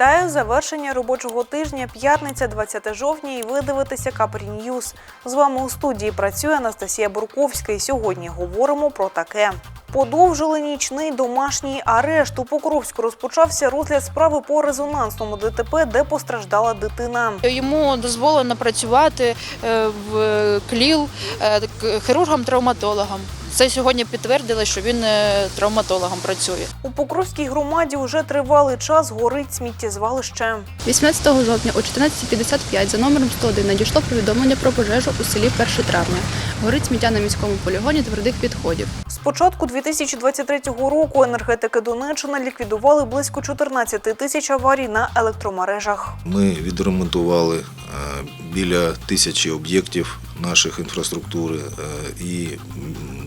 Вітаю завершення робочого тижня, п'ятниця, 20 жовтня, і ви дивитеся Капрі Ньюз. З вами у студії працює Анастасія Бурковська. І сьогодні говоримо про таке. Подовжили нічний домашній арешт. У Покровську розпочався розгляд справи по резонансному ДТП, де постраждала дитина. Йому дозволено працювати е, в КЛІЛ е, к- хірургом-травматологом. Це сьогодні підтвердили, що він е, травматологом працює. У Покровській громаді вже тривалий час горить сміттєзвалище. 18 жовтня о 14.55 за номером 101 надійшло повідомлення про пожежу у селі 1 травня. Горить сміття на міському полігоні твердих відходів. З початку 2023 року енергетики Донеччини ліквідували близько 14 тисяч аварій на електромережах. Ми відремонтували е, біля тисячі об'єктів наших інфраструктури е, і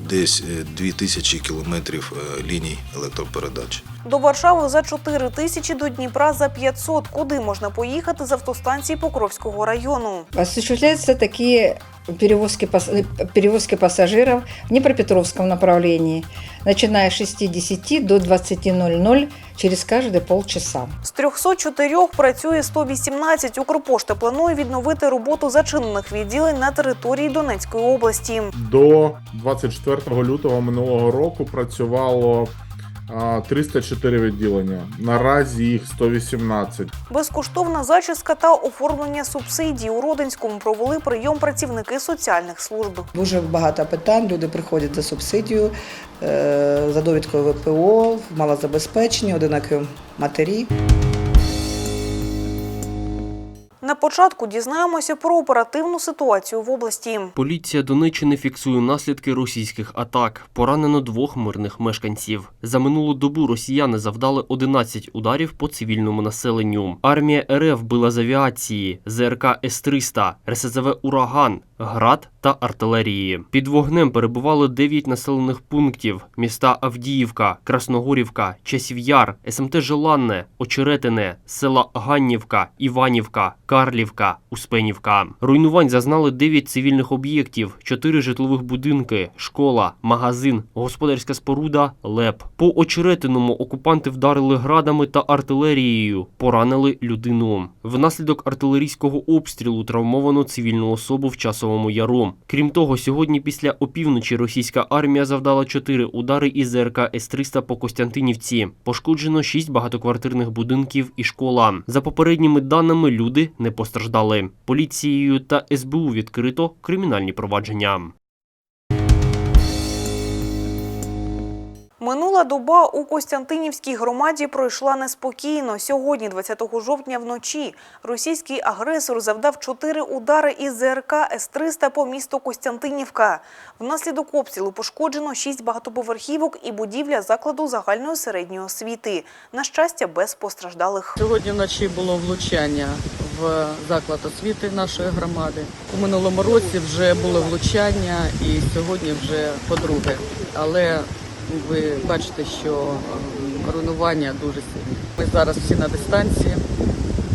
десь е, дві тисячі кілометрів е, ліній електропередач. До Варшави за 4 тисячі, до Дніпра за 500. Куди можна поїхати з автостанції Покровського району? Осуществляються такі перевозки, перевозки пасажирів в Дніпропетровському направлении, начиная с 6.10 до 20.00 через каждые полчаса. З 304 працює 118. Укрпошта планує відновити роботу зачинених відділень на території Донецької області. До 24 лютого минулого року працювало 304 відділення. Наразі їх 118. Безкоштовна зачіска та оформлення субсидій у Родинському провели прийом працівники соціальних служб. Дуже багато питань. Люди приходять за субсидію, е, за довідкою ВПО, малозабезпечені, одинакі матері. На початку дізнаємося про оперативну ситуацію в області. Поліція Донеччини фіксує наслідки російських атак. Поранено двох мирних мешканців. За минулу добу росіяни завдали 11 ударів по цивільному населенню. Армія РФ била з авіації, ЗРК С-300, РСЗВ Ураган, ГРАД та артилерії. Під вогнем перебували 9 населених пунктів: міста Авдіївка, Красногорівка, Часів'яр, СМТ Желанне, Очеретине, села Ганнівка, Іванівка, Карлівка, Успенівка. Руйнувань зазнали 9 цивільних об'єктів, 4 житлових будинки, школа, магазин, господарська споруда, ЛЕП. По Очеретиному окупанти вдарили градами та артилерією, поранили людину. Внаслідок артилерійського обстрілу травмовано цивільну особу в часовому яру. Крім того, сьогодні після опівночі російська армія завдала чотири удари із ЗРК С-300 по Костянтинівці. Пошкоджено шість багатоквартирних будинків і школа. За попередніми даними, люди не постраждали. Поліцією та СБУ відкрито кримінальні провадження. Минула доба у Костянтинівській громаді пройшла неспокійно. Сьогодні, 20 жовтня вночі, російський агресор завдав чотири удари із ЗРК С-300 по місту Костянтинівка. Внаслідок обстрілу пошкоджено шість багатоповерхівок і будівля закладу загальної середньої освіти. На щастя, без постраждалих. Сьогодні вночі було влучання в заклад освіти нашої громади. У минулому році вже було влучання, і сьогодні вже по-друге. Але ви бачите, що ем, руйнування дуже сильні. Ми зараз всі на дистанції.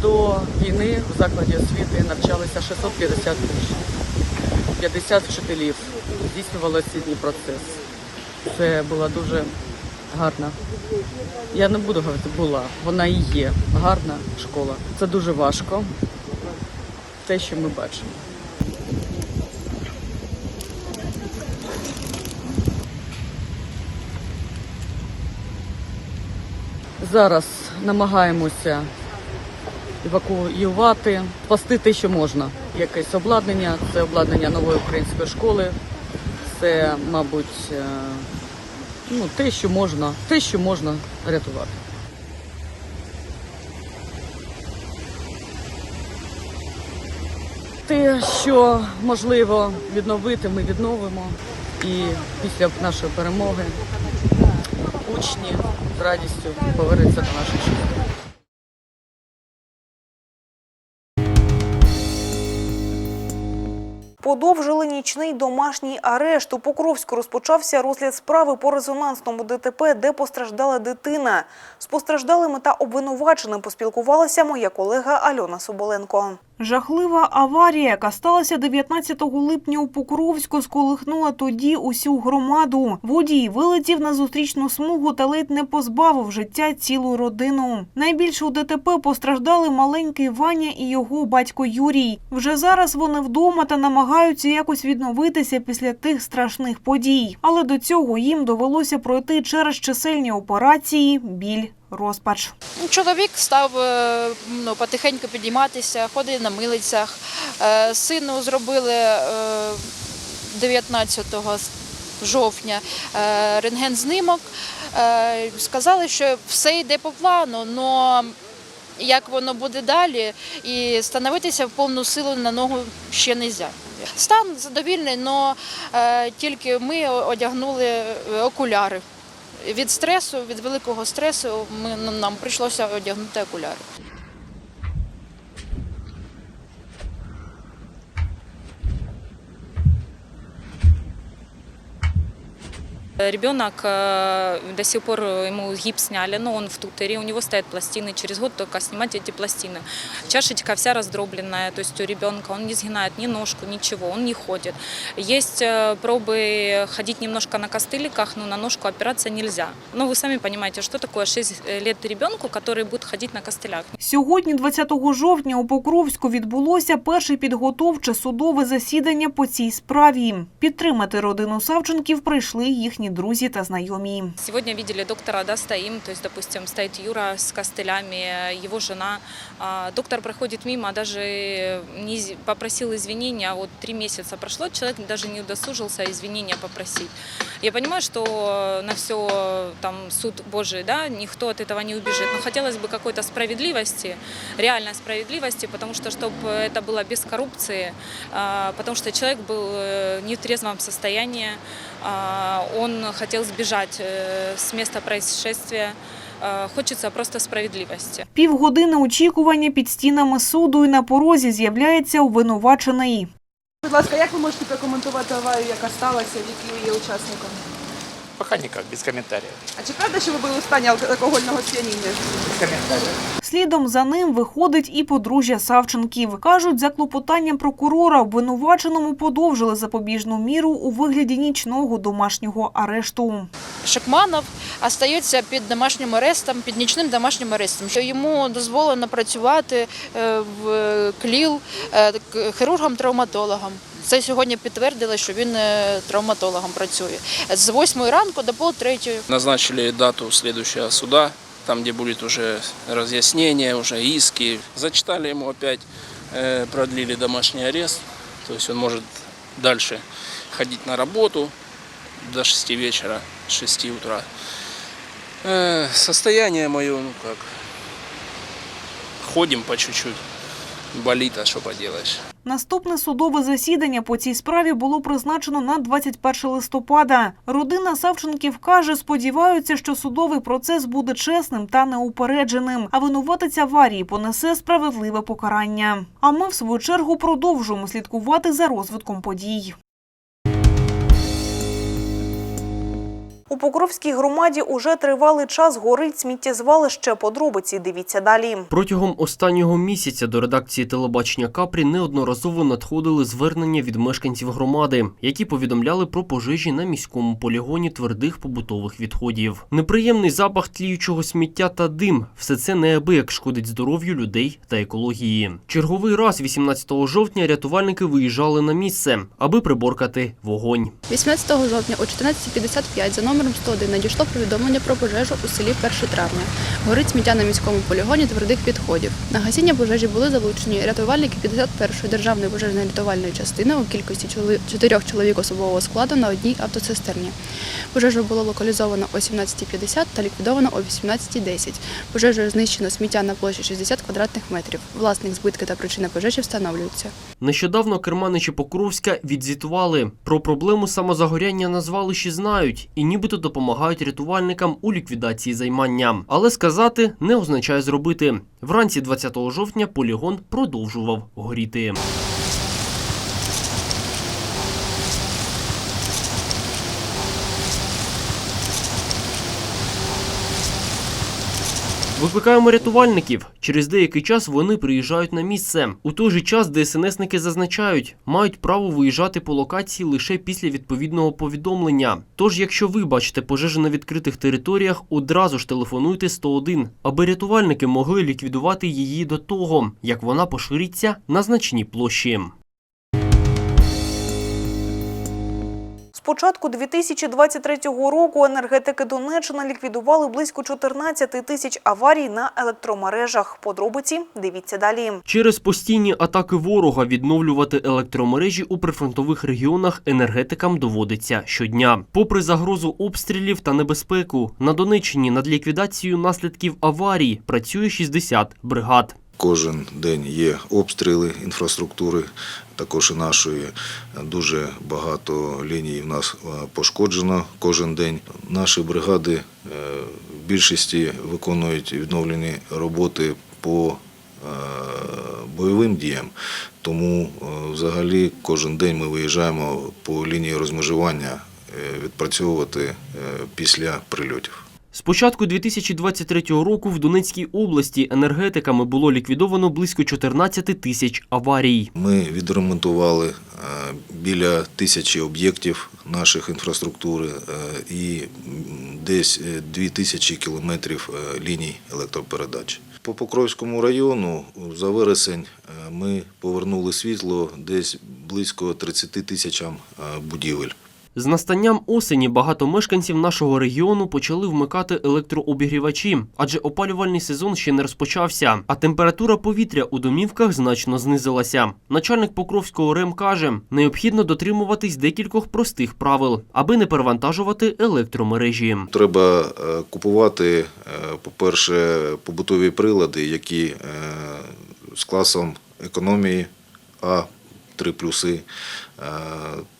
До війни в закладі освіти навчалися 650 учнів, 50 вчителів. Здійснювали освітній процес. Це була дуже гарна я не буду говорити була, вона і є гарна школа. Це дуже важко, те, що ми бачимо. Зараз намагаємося евакуювати, спасти те, що можна. Якесь обладнання, це обладнання нової української школи, це, мабуть, е, ну, те, що можна, те, що можна рятувати. Те, що можливо відновити, ми відновимо. І після нашої перемоги учні з радістю повернуться до наших шкіл. Подовжили нічний домашній арешт. У Покровську розпочався розгляд справи по резонансному ДТП, де постраждала дитина. З постраждалими та обвинуваченим поспілкувалася моя колега Альона Соболенко. Жахлива аварія, яка сталася 19 липня у Покровську, сколихнула тоді усю громаду. Водій вилетів на зустрічну смугу та ледь не позбавив життя цілу родину. Найбільше у ДТП постраждали маленький Ваня і його батько Юрій. Вже зараз вони вдома та намагаються якось відновитися після тих страшних подій. Але до цього їм довелося пройти через чисельні операції, біль, розпач. Чоловік став е, ну, потихеньку підійматися, ходить на милицях. Е, Сину зробили е, 19 жовтня е, рентген-знімок. Е, Сказали, що все йде по плану, але як воно буде далі, і становитися в повну силу на ногу ще не можна. Стан задовільний, але тільки ми одягнули окуляри. Від стресу, від великого стресу, ми, нам прийшлося одягнути окуляри. Ребенок э, до сих пор ему гипс сняли, но он в тутере, у него стоят пластины, через год только снимать эти пластины. Чашечка вся раздробленная, то есть у ребенка он не сгинает ни ножку, ничего, он не ходит. Есть э, пробы ходить немножко на костыликах, но на ножку опираться нельзя. Но вы сами понимаете, что такое 6 лет ребенку, который будет ходить на костылях. Сьогодні, 20 жовтня, у Покровську відбулося перше підготовче судове засідання по цій справі. Підтримати родину Савченків прийшли їхні їхні друзі та знайомі. Сьогодні бачили доктора, да, стоїм, есть, допустим, стоїть Юра з костелями, його жена. А, доктор проходить мимо, а даже не попросив извинения. А вот три місяці пройшло, человек даже не удосужился извинения попросить. Я понимаю, что на все там суд Божий, да, никто от этого не убежит. Но хотелось бы какой-то справедливости, реальной справедливости, потому что, чтобы это было без коррупции, потому что человек был не в трезвому стані, он хотел сбежать э, с места происшествия. Хочеться Хочется просто справедливості. Півгодини очікування під стінами суду і на порозі з'являється обвинувачений. Будь ласка, як ви можете прокоментувати аварію, яка сталася, які є учасником? Пока никак, без комментариев. А чи правда, що ви були у стані алкогольного сп'яніння? Без комментариев. Слідом за ним виходить і подружжя Савченків. Кажуть, за клопотанням прокурора обвинуваченому подовжили запобіжну міру у вигляді нічного домашнього арешту. Шекманов остається під домашнім арестом, під нічним домашнім арестом. Що йому дозволено працювати е, в КЛІЛ е, хірургом-травматологом. Це сьогодні підтвердили, що він е, травматологом працює. З 8 ранку до пол третьої. Назначили дату следующего суда, там, где будет уже разъяснение, уже иски. Зачитали ему опять, э, продлили домашний арест, то есть он может дальше ходить на работу до 6 вечера, с 6 утра. Э, Состояние мое, ну как, ходим по чуть-чуть, болит, а что поделаешь. Наступне судове засідання по цій справі було призначено на 21 листопада. Родина Савченків каже, сподіваються, що судовий процес буде чесним та неупередженим, а винуватець аварії понесе справедливе покарання. А ми, в свою чергу, продовжуємо слідкувати за розвитком подій. У Покровській громаді уже тривалий час горить сміттєзвалище. Подробиці дивіться далі. Протягом останнього місяця до редакції телебачення Капрі неодноразово надходили звернення від мешканців громади, які повідомляли про пожежі на міському полігоні твердих побутових відходів. Неприємний запах тліючого сміття та дим все це неабияк шкодить здоров'ю людей та екології. Черговий раз, 18 жовтня, рятувальники виїжджали на місце, аби приборкати вогонь. 18 жовтня о 14.55 за номером 101 надійшло повідомлення про пожежу у селі 1 травня. Горить сміття на міському полігоні твердих відходів. На гасіння пожежі були залучені рятувальники 51-ї державної пожежної рятувальної частини у кількості чотирьох чоловік особового складу на одній автоцистерні. Пожежу було локалізовано о 17.50 та ліквідовано о 18.10. Пожежею знищено сміття на площі 60 квадратних метрів. Власник збитки та причина пожежі встановлюються. Нещодавно керманичі Покровська відзвітували про проблему самозагоряння на звалищі знають і нібито допомагають рятувальникам у ліквідації займання. Але сказати не означає зробити. Вранці 20 жовтня полігон продовжував горіти. Викликаємо рятувальників. Через деякий час вони приїжджають на місце. У той же час ДСНСники зазначають, мають право виїжджати по локації лише після відповідного повідомлення. Тож, якщо ви бачите пожежу на відкритих територіях, одразу ж телефонуйте 101, аби рятувальники могли ліквідувати її до того, як вона пошириться на значній площі. Початку 2023 року енергетики Донеччини ліквідували близько 14 тисяч аварій на електромережах. Подробиці дивіться далі. Через постійні атаки ворога відновлювати електромережі у прифронтових регіонах енергетикам доводиться щодня. Попри загрозу обстрілів та небезпеку, на Донеччині над ліквідацією наслідків аварій працює 60 бригад. Кожен день є обстріли інфраструктури, також і нашої. Дуже багато ліній в нас е, пошкоджено кожен день. Наші бригади е, в більшості виконують відновлені роботи по е, бойовим діям. Тому взагалі кожен день ми виїжджаємо по лінії розмежування відпрацьовувати після прильотів. З початку 2023 року в Донецькій області енергетиками було ліквідовано близько 14 тисяч аварій. Ми відремонтували е, біля тисячі об'єктів наших інфраструктури е, і десь е, дві тисячі кілометрів е, ліній електропередач. По Покровському району за вересень е, ми повернули світло десь близько 30 тисячам е, будівель. З настанням осені багато мешканців нашого регіону почали вмикати електрообігрівачі, адже опалювальний сезон ще не розпочався, а температура повітря у домівках значно знизилася. Начальник Покровського РЕМ каже, необхідно дотримуватись декількох простих правил, аби не перевантажувати електромережі. Треба е, купувати, е, по-перше, побутові прилади, які е, з класом економії А. Три плюси. Е,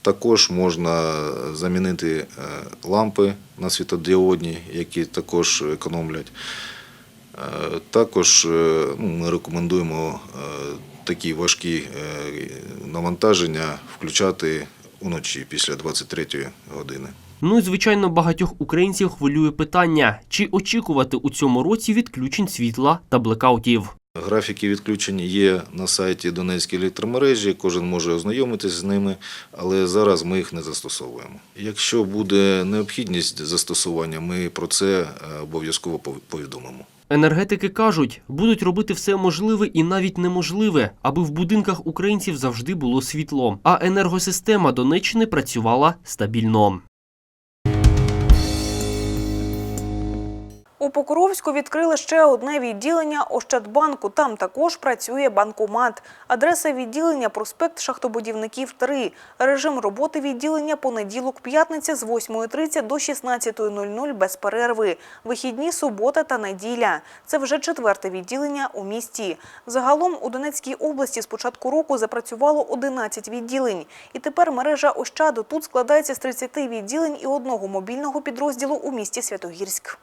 Також можна замінити е, лампи на світодіодні, які також економлять. Е, Також ну, ми рекомендуємо такі важкі навантаження включати уночі після 23-ї години. Ну і звичайно, багатьох українців хвилює питання, чи очікувати у цьому році відключень світла та блекаутів. Графіки відключень є на сайті Донецької електромережі, кожен може ознайомитись з ними, але зараз ми їх не застосовуємо. Якщо буде необхідність застосування, ми про це е, обов'язково повідомимо. Енергетики кажуть, будуть робити все можливе і навіть неможливе, аби в будинках українців завжди було світло, а енергосистема Донеччини працювала стабільно. У Покровську відкрили ще одне відділення Ощадбанку. Там також працює банкомат. Адреса відділення – проспект Шахтобудівників 3. Режим роботи відділення – понеділок-п'ятниця з 8.30 до 16.00 без перерви. Вихідні – субота та неділя. Це вже четверте відділення у місті. Загалом у Донецькій області з початку року запрацювало 11 відділень. І тепер мережа Ощаду тут складається з 30 відділень і одного мобільного підрозділу у місті Святогірськ.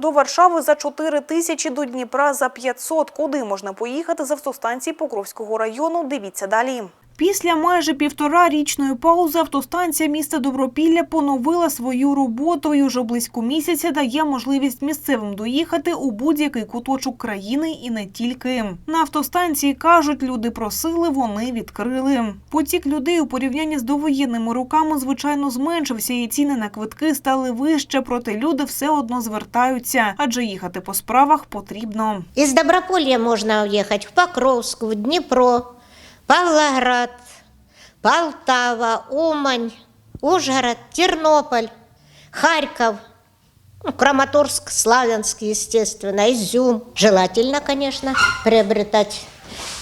До Варшави за 4 тисячі, до Дніпра за 500. Куди можна поїхати з автостанції Покровського району? Дивіться далі. Після майже півторарічної паузи автостанція міста Добропілля поновила свою роботу і уже близько місяця дає можливість місцевим доїхати у будь-який куточок країни і не тільки. На автостанції кажуть, люди просили, вони відкрили. Потік людей у порівнянні з довоєнними роками звичайно зменшився, і ціни на квитки стали вище, проте люди все одно звертаються, адже їхати по справах потрібно. Из Доброполья можно уехать в Покровск, в Днепро, Павлоград, Полтава, Умань, Ужгород, Тернополь, Харьков, ну, Краматорск, Славянск, естественно, Изюм. Желательно, конечно, приобретать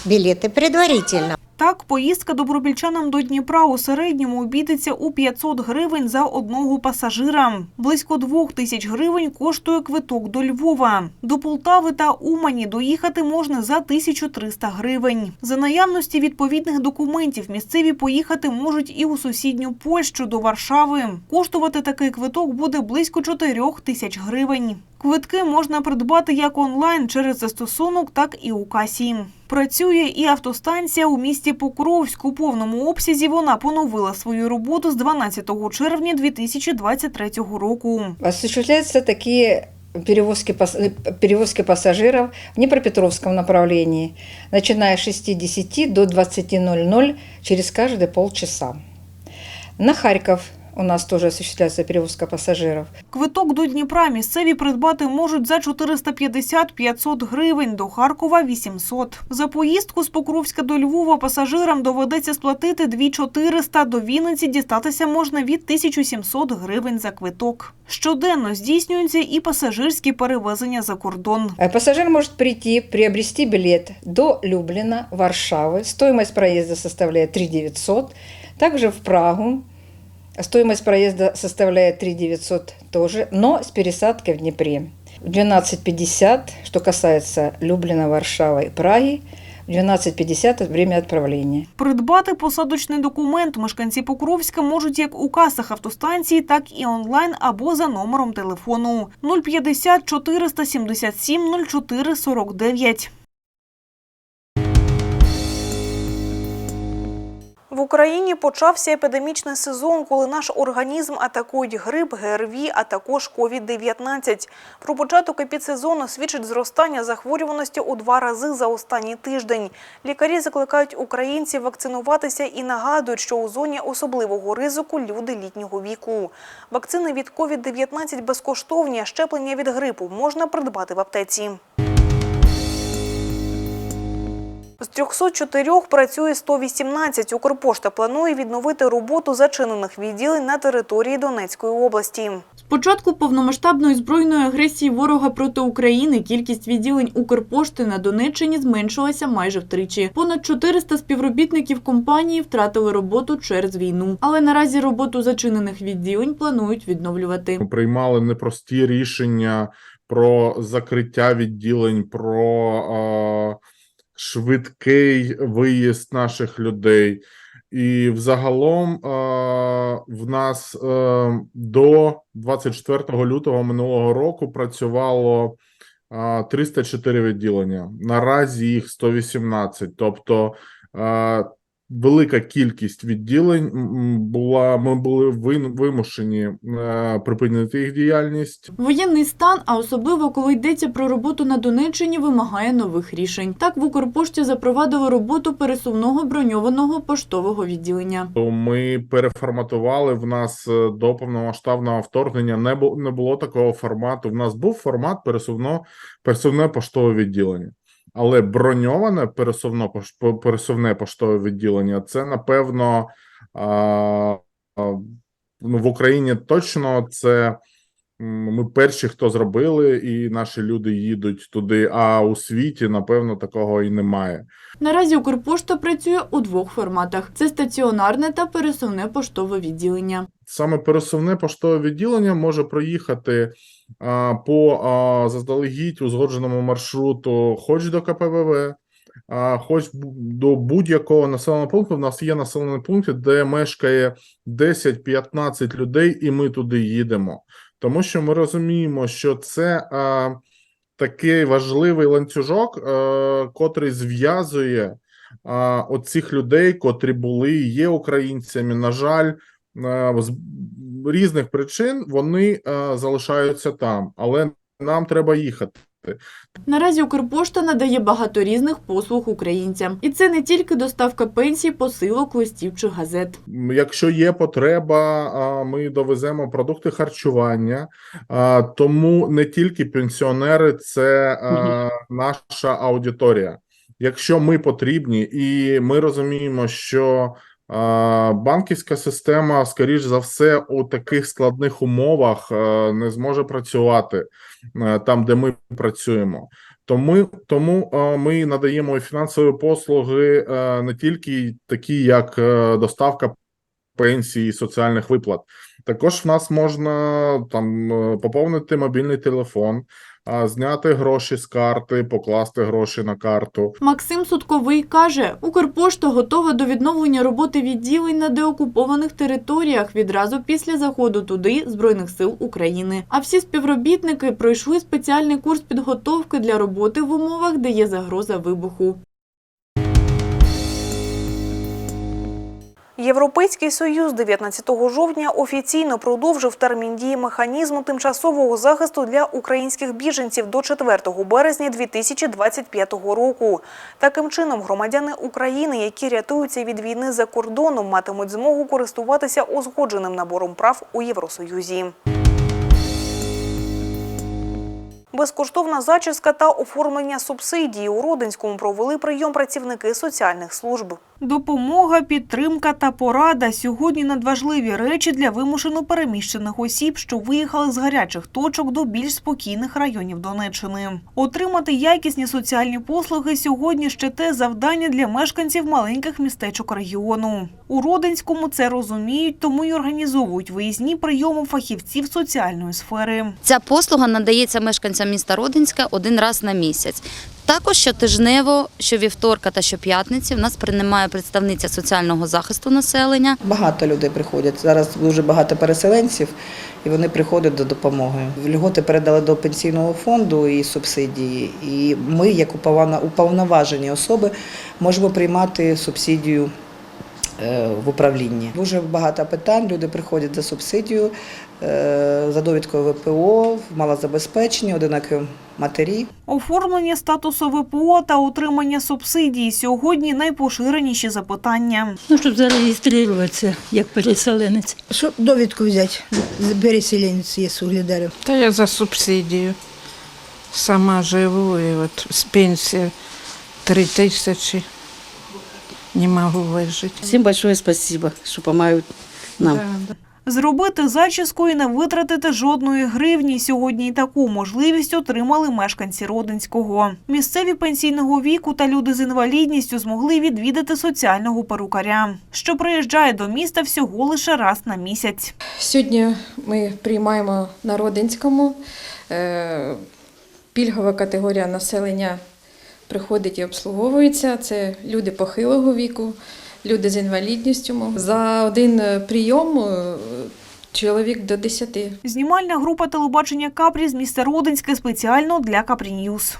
билеты предварительно. Так, поїздка добропільчанам до Дніпра у середньому обійдеться у 500 гривень за одного пасажира. Близько двох тисяч гривень коштує квиток до Львова. До Полтави та Умані доїхати можна за 1300 гривень. За наявності відповідних документів місцеві поїхати можуть і у сусідню Польщу до Варшави. Коштувати такий квиток буде близько 4 тисяч гривень. Квитки можна придбати як онлайн через застосунок, так і у касі. Працює і автостанція у місті Покровськ. У повному обсязі вона поновила свою роботу з 12 червня 2023 року. Осуществляются такие перевозки, э, перевозки пассажиров в Днепропетровском направлении, начиная с 6.10 до 20.00 через каждые полчаса. На Харьков у нас тоже осуществляется перевозка пассажиров. Квиток до Дніпра місцеві придбати можуть за 450-500 гривень, до Харкова – 800. За поїздку з Покровська до Львова пасажирам доведеться сплатити 2400, до Вінниці дістатися можна від 1700 гривень за квиток. Щоденно здійснюються і пасажирські перевезення за кордон. Э, Пассажир может прийти, приобрести билет до Люблина, Варшавы. Стоимость проезда составляет 3 900. Также в Прагу. Стоимость проезда составляет 3 900 тоже, но с пересадкой в Днепре. В 12.50, что касается Люблина, Варшавы и Праги, в 12.50 время отправления. Придбати посадочний документ мешканці Покровська можуть як у касах автостанції, так і онлайн або за номером телефону 050 477 04 В Україні почався епідемічний сезон, коли наш організм атакують грип, ГРВІ, а також COVID-19. Про початок епідсезону свідчить зростання захворюваності у два рази за останній тиждень. Лікарі закликають українців вакцинуватися і нагадують, що у зоні особливого ризику люди літнього віку. Вакцини від COVID-19 безкоштовні, щеплення від грипу можна придбати в аптеці. З 304 працює 118. Укрпошта планує відновити роботу зачинених відділень на території Донецької області. З початку повномасштабної збройної агресії ворога проти України кількість відділень Укрпошти на Донеччині зменшилася майже втричі. Понад 400 співробітників компанії втратили роботу через війну. Але наразі роботу зачинених відділень планують відновлювати. Ми приймали непрості рішення про закриття відділень, про е, швидкий виїзд наших людей. І взагалом в нас е, до 24 лютого минулого року працювало е, 304 відділення. Наразі їх 118. Тобто велика кількість відділень була. Ми були вимушені е, припинити їх діяльність. Воєнний стан, а особливо коли йдеться про роботу на Донеччині, вимагає нових рішень. Так в Укрпошті запровадили роботу пересувного броньованого поштового відділення. Ми переформатували в нас е, до повномасштабного вторгнення. Не було не було такого формату. В нас був формат пересувно пересувне поштове відділення. Але броньоване пересувно пересувне поштове відділення це напевно а, а, ну, в Україні точно це ми перші, хто зробили, і наші люди їдуть туди. А у світі, напевно, такого і немає. Наразі Укрпошта працює у двох форматах: це стаціонарне та пересувне поштове відділення. саме пересувне поштове відділення може проїхати а, по а, заздалегідь узгодженому маршруту, хоч до КПВВ, а, хоч до будь-якого населеного пункту. У нас є населені пункти, де мешкає 10-15 людей, і ми туди їдемо. Тому що ми розуміємо, що це а, такий важливий ланцюжок, е, котрий зв'язує а, оцих людей, котрі були і є українцями. На жаль, е, з різних причин вони е, залишаються там, але нам треба їхати. Наразі Укрпошта надає багато різних послуг українцям, і це не тільки доставка пенсій, посилок, листів чи газет. Якщо є потреба, ми довеземо продукти харчування. Тому не тільки пенсіонери, це наша аудиторія. Якщо ми потрібні, і ми розуміємо, що банківська система, скоріш за все, у таких складних умовах е, не зможе працювати е, там, де ми працюємо. Тому, тому е, ми надаємо фінансові послуги не тільки такі, як доставка пенсій і соціальних виплат. Також в нас можна там поповнити мобільний телефон, зняти гроші з карти, покласти гроші на карту. Максим Судковий каже, Укрпошта готова до відновлення роботи відділень на деокупованих територіях відразу після заходу туди Збройних сил України. А всі співробітники пройшли спеціальний курс підготовки для роботи в умовах, де є загроза вибуху. Європейський союз 19 жовтня офіційно продовжив термін дії механізму тимчасового захисту для українських біженців до 4 березня 2025 року. Таким чином, громадяни України, які рятуються від війни за кордоном, матимуть змогу користуватися узгодженим набором прав у Євросоюзі. Безкоштовна зачіска та оформлення субсидії у Родинському провели прийом працівники соціальних служб. Допомога, підтримка та порада сьогодні надважливі речі для вимушено переміщених осіб, що виїхали з гарячих точок до більш спокійних районів Донеччини. Отримати якісні соціальні послуги сьогодні ще те завдання для мешканців маленьких містечок регіону. У Родинському це розуміють, тому й організовують виїзні прийоми фахівців соціальної сфери. Ця послуга надається мешканцям міста Родинська один раз на місяць. Також щотижнево, щовівторка та щоп'ятниці в нас приймає представниця соціального захисту населення. Багато людей приходять. Зараз дуже багато переселенців, і вони приходять до допомоги. Льготи передали до пенсійного фонду і субсидії. І ми, як уповноважені особи, можемо приймати субсидію. Е, В управлінні дуже багато питань. Люди приходять за субсидію, е, за довідкою ВПО, малозабезпечені, одинакі матері. Оформлення статусу ВПО та отримання субсидій сьогодні найпоширеніші запитання. Ну, щоб зареєструватися як переселенець. Щоб довідку взяти, переселенець є Угледарів. Та я за субсидію. Сама живу і от з пенсії три тисячі не можу вижити. Всем большое спасибо, что помогают нам. Зробити зачіску і не витратити жодної гривні. Сьогодні і таку можливість отримали мешканці Родинського. Місцеві пенсійного віку та люди з інвалідністю змогли відвідати соціального перукаря, що приїжджає до міста всього лише раз на місяць. Сьогодні ми приймаємо на Родинському. Е, Пільгова категорія населення приходить і обслуговується. Це люди похилого віку, люди з інвалідністю. За один е, прийом е, чоловік до 10. Знімальна група телебачення Капрі з міста Родинське спеціально для Капрі Ньюз.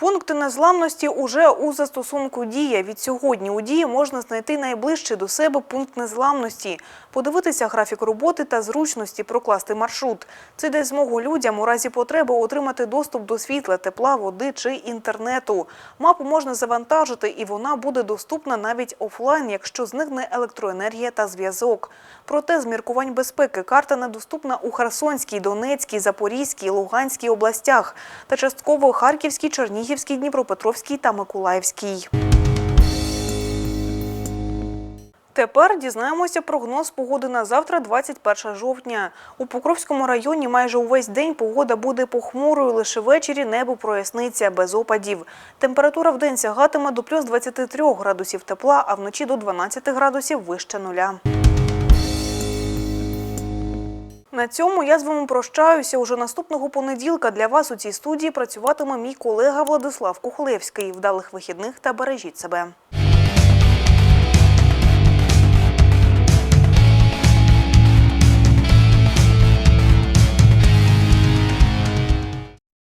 Пункти незламності уже у застосунку Дія. Від сьогодні у Дії можна знайти найближчий до себе пункт незламності, подивитися графік роботи та зручності, прокласти маршрут. Це дасть змогу людям у разі потреби отримати доступ до світла, тепла, води чи інтернету. Мапу можна завантажити, і вона буде доступна навіть офлайн, якщо зникне електроенергія та зв'язок. Проте з міркувань безпеки карта недоступна у Херсонській, Донецькій, Запорізькій, Луганській областях та частково Харківській, Чернігівській, Дніпропетровській та Миколаївській. Тепер дізнаємося прогноз погоди на завтра, 21 жовтня. У Покровському районі майже увесь день погода буде похмурою, лише ввечері небо проясниться без опадів. Температура вдень сягатиме до плюс 23 градусів тепла, а вночі до 12 градусів вище нуля. На цьому я з вами прощаюся. Уже наступного понеділка для вас у цій студії працюватиме мій колега Владислав Кухолевський. Вдалих вихідних та бережіть себе.